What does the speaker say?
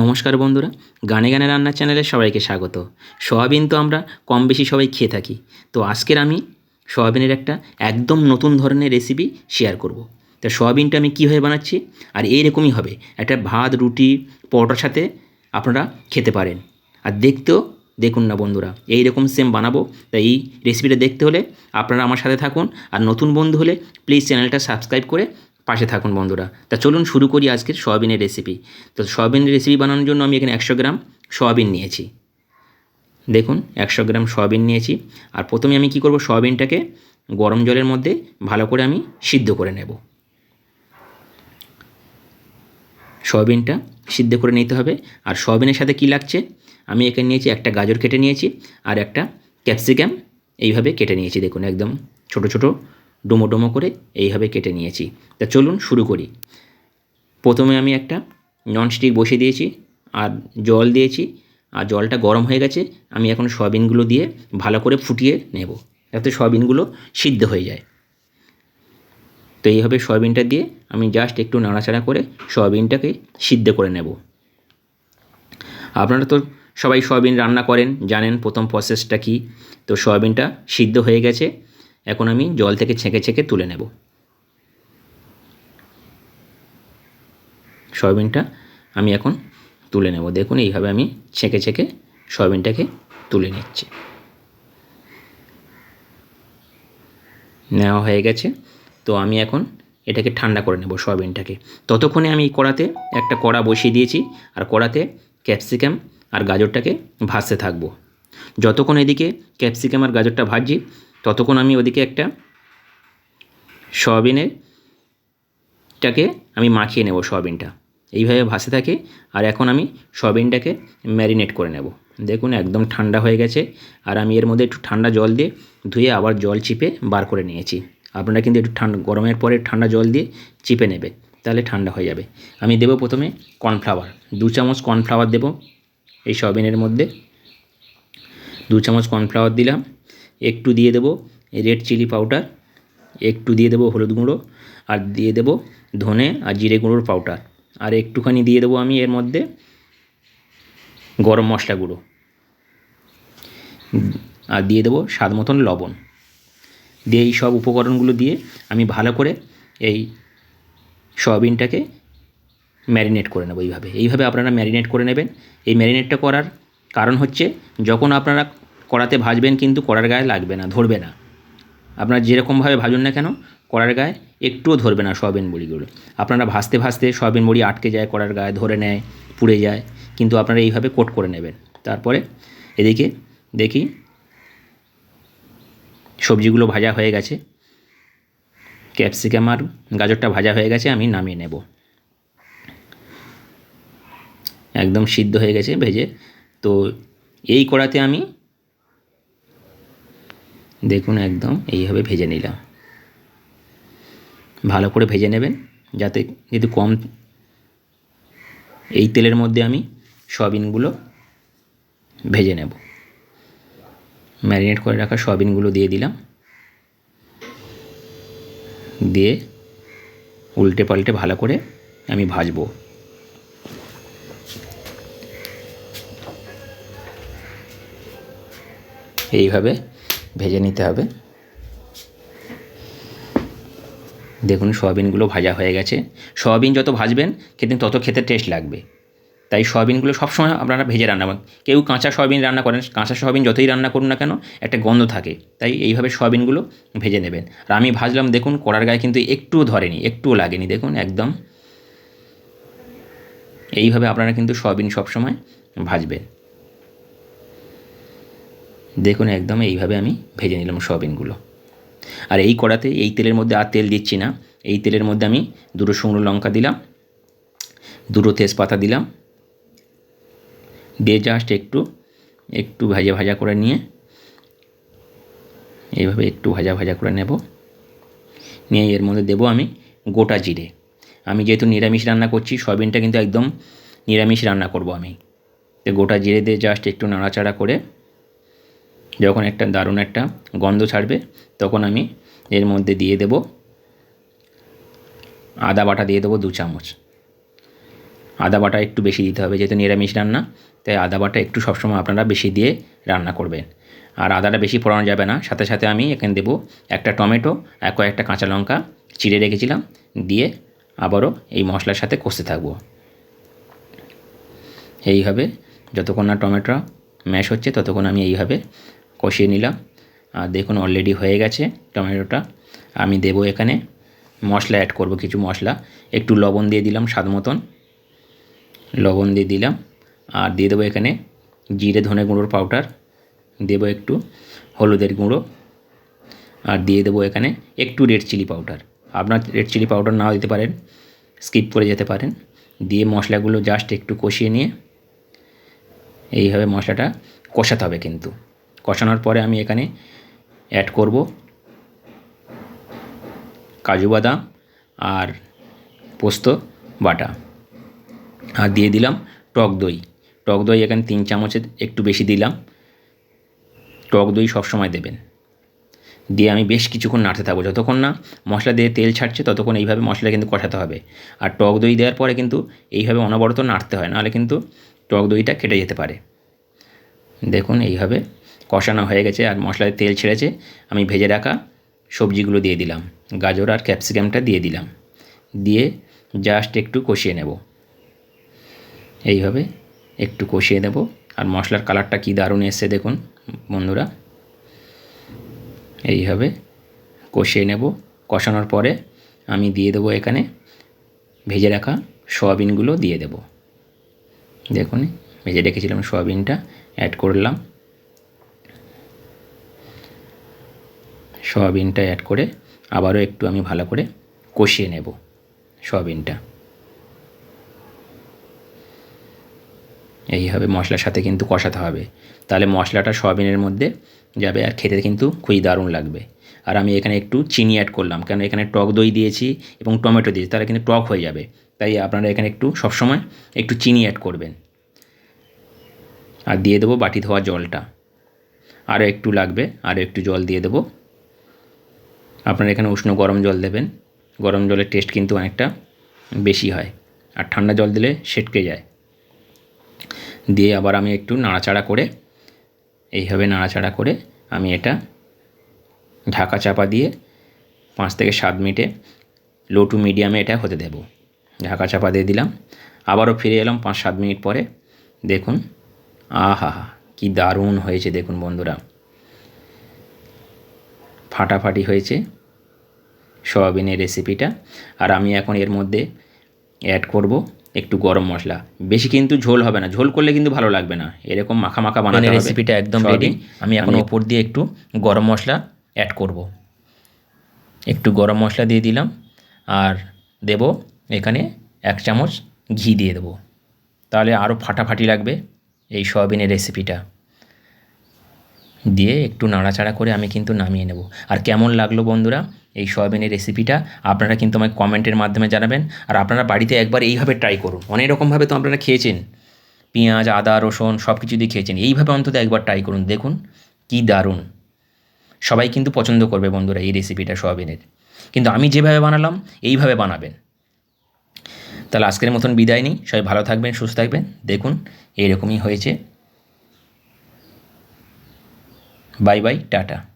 নমস্কার বন্ধুরা, গানে গানে রান্নার চ্যানেলে সবাইকে স্বাগত। সয়াবিন তো আমরা কম বেশি সবাই খেয়ে থাকি। তো আজকের আমি সয়াবিনের একটা একদম নতুন ধরনের রেসিপি শেয়ার করব। তা সয়াবিনটা আমি কীভাবে বানাচ্ছি আর এইরকমই হবে। একটা ভাত, রুটি, পরোটার সাথে আপনারা খেতে পারেন। আর দেখতেও দেখুন না বন্ধুরা এই রকম সেম বানাবো। তাই এই রেসিপিটা দেখতে হলে আপনারা আমার সাথে থাকুন। আর নতুন বন্ধু হলে প্লিজ চ্যানেলটা সাবস্ক্রাইব করে পাশে থাকুন বন্ধুরা। তা চলুন শুরু করি আজকের সয়াবিনের রেসিপি তো সয়াবিনের রেসিপি বানানোর জন্য আমি এখানে একশো গ্রাম সয়াবিন নিয়েছি। দেখুন, একশো গ্রাম সয়াবিন নিয়েছি। আর প্রথমে আমি কি করব? সয়াবিনটাকে গরম জলের মধ্যে ভালো করে আমি সিদ্ধ করে নেব। সয়াবিনটা সিদ্ধ করে নিতে হবে। আর সয়াবিনের সাথে কি লাগছে? আমি এখানে নিয়েছি একটা গাজর কেটে নিয়েছি আর একটা ক্যাপসিকাম। এইভাবে কেটে নিয়েছি, দেখুন, একদম ছোট ছোট ডোমো ডোমো করে এইভাবে কেটে নিয়েছি। তা চলুন শুরু করি। প্রথমে আমি একটা ননস্টিক বসিয়ে দিয়েছি আর জল দিয়েছি। আর জলটা গরম হয়ে গেছে, আমি এখন সয়াবিনগুলো দিয়ে ভালো করে ফুটিয়ে নেব। যাতে সয়াবিনগুলো সিদ্ধ হয়ে যায়। তো এইভাবে সয়াবিনটা দিয়ে আমি জাস্ট একটু নাড়াচাড়া করে সয়াবিনটাকে সিদ্ধ করে নেব। আপনারা তো সবাই সয়াবিন রান্না করেন, জানেন প্রথম প্রসেসটা কি। তো সয়াবিনটা সিদ্ধ হয়ে গেছে। এখন আমি জল থেকে ছেঁকে ছেঁকে তুলে নেব। সয়াবিনটা আমি এখন তুলে নেব। দেখুন, এইভাবে আমি ছেঁকে ছেঁকে সয়াবিনটাকে তুলে নিচ্ছি। নেওয়া হয়ে গেছে। তো আমি এখন এটাকে ঠান্ডা করে নেব সয়াবিনটাকে। ততক্ষণে আমি কড়াতে একটা কড়া বসিয়ে দিয়েছি আর কড়াতে ক্যাপসিকাম আর গাজরটাকে ভাজতে থাকব। যতক্ষণ এদিকে ক্যাপসিকাম আর গাজরটা ভাজছি ততক্ষণ আমি ওদিকে একটা সয়াবিনের টাকে আমি মাখিয়ে নেব সয়াবিনটা। এইভাবে ভাসে থাকে আর এখন আমি সয়াবিনটাকে ম্যারিনেট করে নেব। দেখুন একদম ঠান্ডা হয়ে গেছে আর আমি এর মধ্যে একটু ঠান্ডা জল দিয়ে ধুয়ে আবার জল চিপে বার করে নিয়েছি। আপনারা কিন্তু একটু ঠান্ডা গরমের পরে ঠান্ডা জল দিয়ে চিপে নেবে, তাহলে ঠান্ডা হয়ে যাবে। আমি দেবো প্রথমে কর্নফ্লাওয়ার, দু চামচ কর্নফ্লাওয়ার দেবো এই সয়াবিনের মধ্যে। দু চামচ কর্নফ্লাওয়ার দিলাম। একটু দিয়ে দেবো রেড চিলি পাউডার, একটু দিয়ে দেবো হলুদ গুঁড়ো, আর দিয়ে দেবো ধনে আর জিরে গুঁড়োর পাউডার। আর একটুখানি দিয়ে দেবো আমি এর মধ্যে গরম মশলা গুঁড়ো। আর দিয়ে দেবো স্বাদ মতন লবণ। দিয়ে এই সব উপকরণগুলো দিয়ে আমি ভালো করে এই সয়াবিনটাকে ম্যারিনেট করে নেব এইভাবে। এইভাবে আপনারা ম্যারিনেট করে নেবেন। এই ম্যারিনেটটা করার কারণ হচ্ছে, যখন আপনারা কড়াতে ভাজবেন কিন্তু কড়ার গায়ে লাগবে না, ধরবে না। আপনারা যেরকমভাবে ভাজুন না কেন, কড়ার গায়ে একটুও ধরবে না সয়াবিন বড়িগুলো। আপনারা ভাজতে ভাজতে সয়াবিন বড়ি আটকে যায়, কড়ার গায়ে ধরে নেয়, পুড়ে যায়, কিন্তু আপনারা এইভাবে কোট করে নেবেন। তারপরে এদিকে দেখি সবজিগুলো ভাজা হয়ে গেছে। ক্যাপসিকাম আর গাজরটা ভাজা হয়ে গেছে, আমি নামিয়ে নেব। একদম সিদ্ধ হয়ে গেছে ভেজে। তো এই কড়াতে আমি দেখুন একদম, এইভাবে ভেজে নিলাম। ভালো করে ভেজে নেবেন, যাতে যদি কম এই তেলের মধ্যে আমি সয়াবিনগুলো ভেজে নেব। ম্যারিনেট করে রাখা সয়াবিনগুলো দিয়ে দিলাম। দিয়ে উল্টে পাল্টে ভালো করে আমি ভাজবো। এইভাবে ভেজে নিতে হবে। দেখুন, সয়াবিনগুলো ভাজা হয়ে গেছে। সয়াবিন যত ভাজবেন, খেতে তত খেতে টেস্ট লাগবে। তাই সয়াবিনগুলো সবসময় আপনারা ভেজে রান্না করেন। কেউ কাঁচা সয়াবিন রান্না করেন, কাঁচা সয়াবিন যতই রান্না করুন না কেন, একটা গন্ধ থাকে। তাই এইভাবে সয়াবিনগুলো ভেজে নেবেন। আর আমি ভাজলাম, দেখুন, কড়ার গায়ে কিন্তু একটুও ধরেনি একটুও লাগেনি, দেখুন, একদম। এইভাবে আপনারা কিন্তু সয়াবিন সবসময় ভাজবেন। দেখুন একদম এইভাবে আমি ভেজে নিলাম সয়াবিনগুলো। আর এই কড়াতে, এই তেলের মধ্যে, আর তেল দিচ্ছি না। এই তেলের মধ্যে আমি দুটো শুকনো লঙ্কা দিলাম, দুটো তেজপাতা দিলাম। দিয়ে জাস্ট একটু একটু ভাজা ভাজা করে নিয়ে, এইভাবে একটু ভাজা ভাজা করে নেব। নিয়ে এর মধ্যে দেবো আমি গোটা জিরে। আমি যেহেতু নিরামিষ রান্না করছি, সয়াবিনটা কিন্তু একদম নিরামিষ রান্না করব আমি। তো গোটা জিরে দিয়ে জাস্ট একটু নাড়াচাড়া করে যখন একটা দারুণ একটা গন্ধ ছাড়বে, তখন আমি এর মধ্যে দিয়ে দেব আদা বাটা, দিয়ে দেবো দু চামচ। আদা বাটা একটু বেশি দিতে হবে, যেহেতু নিরামিষ রান্না, তাই আদা বাটা একটু সবসময় আপনারা বেশি দিয়ে রান্না করবেন। আর আদাটা বেশি পোড়ানো যাবে না, সাথে সাথে আমি এখানে দেবো একটা টমেটো আর কয়েকটা কাঁচা লঙ্কা চিড়ে রেখেছিলাম, দিয়ে আবারও এই মশলার সাথে কষতে থাকব। এইভাবে যতক্ষণ না টমেটো ম্যাশ হচ্ছে, ততক্ষণ আমি এইভাবে কষিয়ে নিলাম। আর দেখুন অলরেডি হয়ে গেছে টমেটোটা। আমি দেবো এখানে মশলা অ্যাড করব, কিছু মশলা। একটু লবণ দিয়ে দিলাম স্বাদ মতন। লবণ দিয়ে দিলাম। আর দিয়ে দেবো এখানে জিরে ধনে গুঁড়োর পাউডার দেবো একটু হলুদের গুঁড়ো। আর দিয়ে দেবো এখানে একটু রেড চিলি পাউডার আপনার রেড চিলি পাউডার নাও দিতে পারেন স্কিপ করে যেতে পারেন। দিয়ে মশলাগুলো জাস্ট একটু কষিয়ে নিয়ে এইভাবে মশলাটা কষাতে হবে কিন্তু। কষানোর পরে আমি এখানে অ্যাড করব কাজু বাদাম আর পোস্ত বাটা। আর দিয়ে দিলাম টক দই। টক দই এখানে তিন চামচের একটু বেশি দিলাম। টক দই সবসময় দেবেন। দিয়ে আমি বেশ কিছুক্ষণ নাড়তে থাকব। যতক্ষণ না মশলা দিয়ে তেল ছাড়ছে, ততক্ষণ এইভাবে মশলা কিন্তু কষাতে হবে। আর টক দই দেওয়ার পরে কিন্তু এইভাবে অনবরত নাড়তে হয়, নাহলে কিন্তু টক দইটা কেটে যেতে পারে। দেখুন, এইভাবে কষানো হয়ে গেছে আর মশলায় তেল ছেড়েছে। আমি ভেজে রাখা সবজিগুলো দিয়ে দিলাম। গাজর আর ক্যাপসিকামটা দিয়ে দিলাম। দিয়ে জাস্ট একটু কষিয়ে নেব। এইভাবে একটু কষিয়ে দেব আর মশলার কালারটা কী দারুণ এসছে দেখুন, বন্ধুরা। এইভাবে কষিয়ে নেব। কষানোর পরে আমি দিয়ে দেবো এখানে ভেজে রাখা সয়াবিনগুলো দিয়ে দেব। দেখুন, ভেজে রেখেছিলাম সয়াবিনটা অ্যাড করলাম। সয়াবিনটা অ্যাড করে আবারও একটু আমি ভালো করে কষিয়ে নেব সয়াবিনটা। এইভাবে মশলার সাথে কিন্তু কষাতে হবে। তাহলে মশলাটা সয়াবিনের মধ্যে যাবে আর খেতে কিন্তু খুবই দারুণ লাগবে। আর আমি এখানে একটু চিনি অ্যাড করলাম, কেন এখানে টক দই দিয়েছি এবং টমেটো দিয়েছি, তাহলে কিন্তু টক হয়ে যাবে। তাই আপনারা এখানে একটু সবসময় একটু চিনি অ্যাড করবেন। আর দিয়ে দেবো বাটি ধোয়া জলটা। আরও একটু লাগবে, আরও একটু জল দিয়ে দেবো। আপনারা এখানে উষ্ণ গরম জল দেবেন। গরম জলের টেস্ট কিন্তু অনেকটা বেশি হয়। আর ঠান্ডা জল দিলে সেটকে যায়। দিয়ে আবার আমি একটু নাড়াচাড়া করে, এইভাবে নাড়াচাড়া করে আমি এটা ঢাকা চাপা দিয়ে পাঁচ থেকে সাত মিনিটে লো টু মিডিয়ামে এটা হতে দেব। ঢাকা চাপা দিয়ে দিলাম। আবারও ফিরে এলাম পাঁচ সাত মিনিট পরে। দেখুন আহা হা কী দারুণ হয়েছে দেখুন বন্ধুরা। ফাটাফাটি হয়েছে সয়াবিনের রেসিপিটা। আর আমি এখন এর মধ্যে অ্যাড করব একটু গরম মশলা। বেশি কিন্তু ঝোল হবে না। ঝোল করলে কিন্তু ভালো লাগবে না। এরকম মাখা মাখা বানাতে হবে। রেসিপিটা একদম রেডি আমি এখন ওপর দিয়ে একটু গরম মশলা অ্যাড করব। একটু গরম মশলা দিয়ে দিলাম। আর দেব এখানে এক চামচ ঘি দিয়ে দেবো। তাহলে আরও ফাটাফাটি লাগবে এই সয়াবিনের রেসিপিটা দিয়ে একটু নাড়াচাড়া করে আমি কিন্তু নামিয়ে নেব। আর কেমন লাগল বন্ধুরা এই সয়াবিনের রেসিপিটা? আপনারা কিন্তু আমাকে কমেন্টের মাধ্যমে জানাবেন। আর আপনারা বাড়িতে একবার এইভাবে ট্রাই করুন। অনেক রকমভাবে তো আপনারা খেয়েছেন। পেঁয়াজ, আদা, রসুন সব কিছু দিয়ে খেয়েছেন। এইভাবে অন্তত একবার ট্রাই করুন। দেখুন কী দারুণ। সবাই কিন্তু পছন্দ করবে বন্ধুরা এই রেসিপিটা সয়াবিনের। কিন্তু আমি যেভাবে বানালাম, এইভাবে বানাবেন। তাহলে আজকের মতন বিদায় নিই। সবাই ভালো থাকবেন, সুস্থ থাকবেন। দেখুন, এইরকমই হয়েছে। Bye bye tata.